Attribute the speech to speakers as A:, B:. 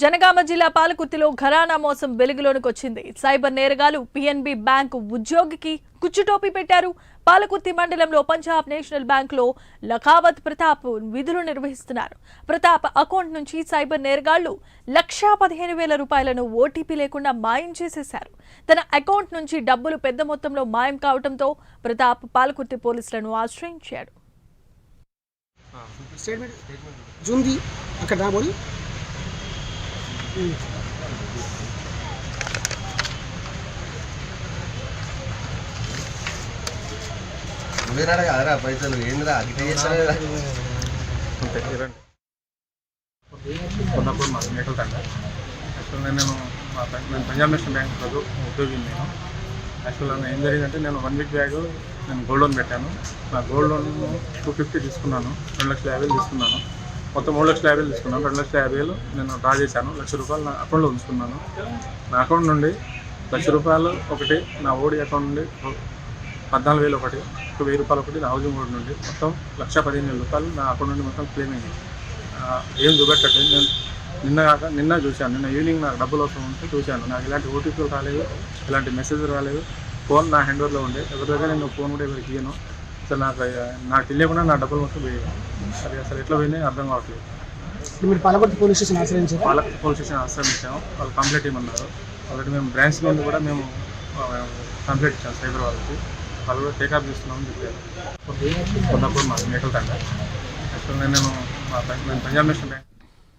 A: జనగామ జిల్లా పాలకుర్తిలో ఘరానా మోసం వెలుగులోనికి వచ్చింది. సైబర్ నేరగాలు పిఎన్బి బ్యాంకు ఉద్యోగికి కుచ్చుటోపీ పెట్టారు. పాలకుర్తి మండలంలో పంజాబ్ నేషనల్ బ్యాంకులో లఖావత్ ప్రతాప్ విధులు నిర్వహిస్తున్నారు. ప్రతాప్ అకౌంట్ నుంచి సైబర్ నేరగాళ్ళు లక్షా పదిహేను వేల రూపాయలను ఓటీపీ లేకుండా మాయం చేసేశారు. తన అకౌంట్ నుంచి డబ్బులు పెద్ద మొత్తంలో మాయం కావడంతో ప్రతాప్ పాలకుర్తి పోలీసులను ఆశ్రయించాడు.
B: అక్కడ రాబోయి.
C: నువ్వేనాడ కదరా పైసలు ఏందిరా? అగిట చేస్తారా
D: అంతే ఇరండి కొన్నప్పుడు తండ. యాక్చువల్గా నేను మా నేను పంజాబ్ నేషనల్ బ్యాంక్ చదువు ఉద్యోగిని నేను. యాక్చువల్గా ఏం జరిగిందంటే నేను వన్ వీక్ బ్యాగ్ నేను గోల్డ్ లోన్ పెట్టాను నా గోల్డ్ లోన్ టూ ఫిఫ్టీ తీసుకున్నాను. రెండు లక్షల యాభై తీసుకున్నాను. మొత్తం మూడు లక్షల యాభై తీసుకున్నాను రెండు లక్షల యాభై వేలు నేను డ్రా చేశాను. లక్ష రూపాయలు నా అకౌంట్లో ఉంచుకున్నాను. నా అకౌంట్ నుండి లక్ష రూపాయలు ఒకటి నా ఓడి అకౌంట్ నుండి పద్నాలుగు వేలు ఒకటి ఒక వెయ్యి రూపాయలు ఒకటి నా హౌసింగ్ బోర్డు నుండి మొత్తం లక్ష పదిహేను వేల రూపాయలు నా అకౌంట్ నుండి మొత్తం క్లెయిమ్ అయింది ఏం చూపెట్టండి నేను నిన్న కాక నిన్న చూశాను. నిన్న ఈవినింగ్ నాకు డబ్బులు అవసరం ఉంటే చూశాను. నాకు ఇలాంటి ఓటీపీలు రాలేదు ఇలాంటి మెసేజ్ రాలేదు. ఫోన్ నా హ్యాండ్ ఓవర్లో ఉండే. ఎవరి దగ్గర నేను ఫోన్ కూడా ఎవరికి ఇయ్యను. అసలు నాకు నాకు తెలియకుండా నా డబ్బులు మొత్తం పోయాయి అది అసలు ఎట్లా పోయినాయి అర్థం కావట్లేదు.
B: మీరు పాలకొట్టు పోలీస్ స్టేషన్ ఆశ్రయించారు?
D: వాళ్ళకి పోలీస్ స్టేషన్ ఆశ్రమించాము వాళ్ళు కంప్లైంట్ ఇవ్వమన్నారు. ఆల్రెడీ మేము బ్రాంచ్ నుండి కూడా మేము కంప్లైంట్ ఇచ్చాము సైబర్ వాళ్ళకి. వాళ్ళు కూడా టేకప్ చేస్తున్నామని చెప్పారు. కొన్నప్పుడు మాకు మేకల తండ. యాక్చువల్గా నేను మా నేను పంజాబ్ నేషనల్ బ్యాంక్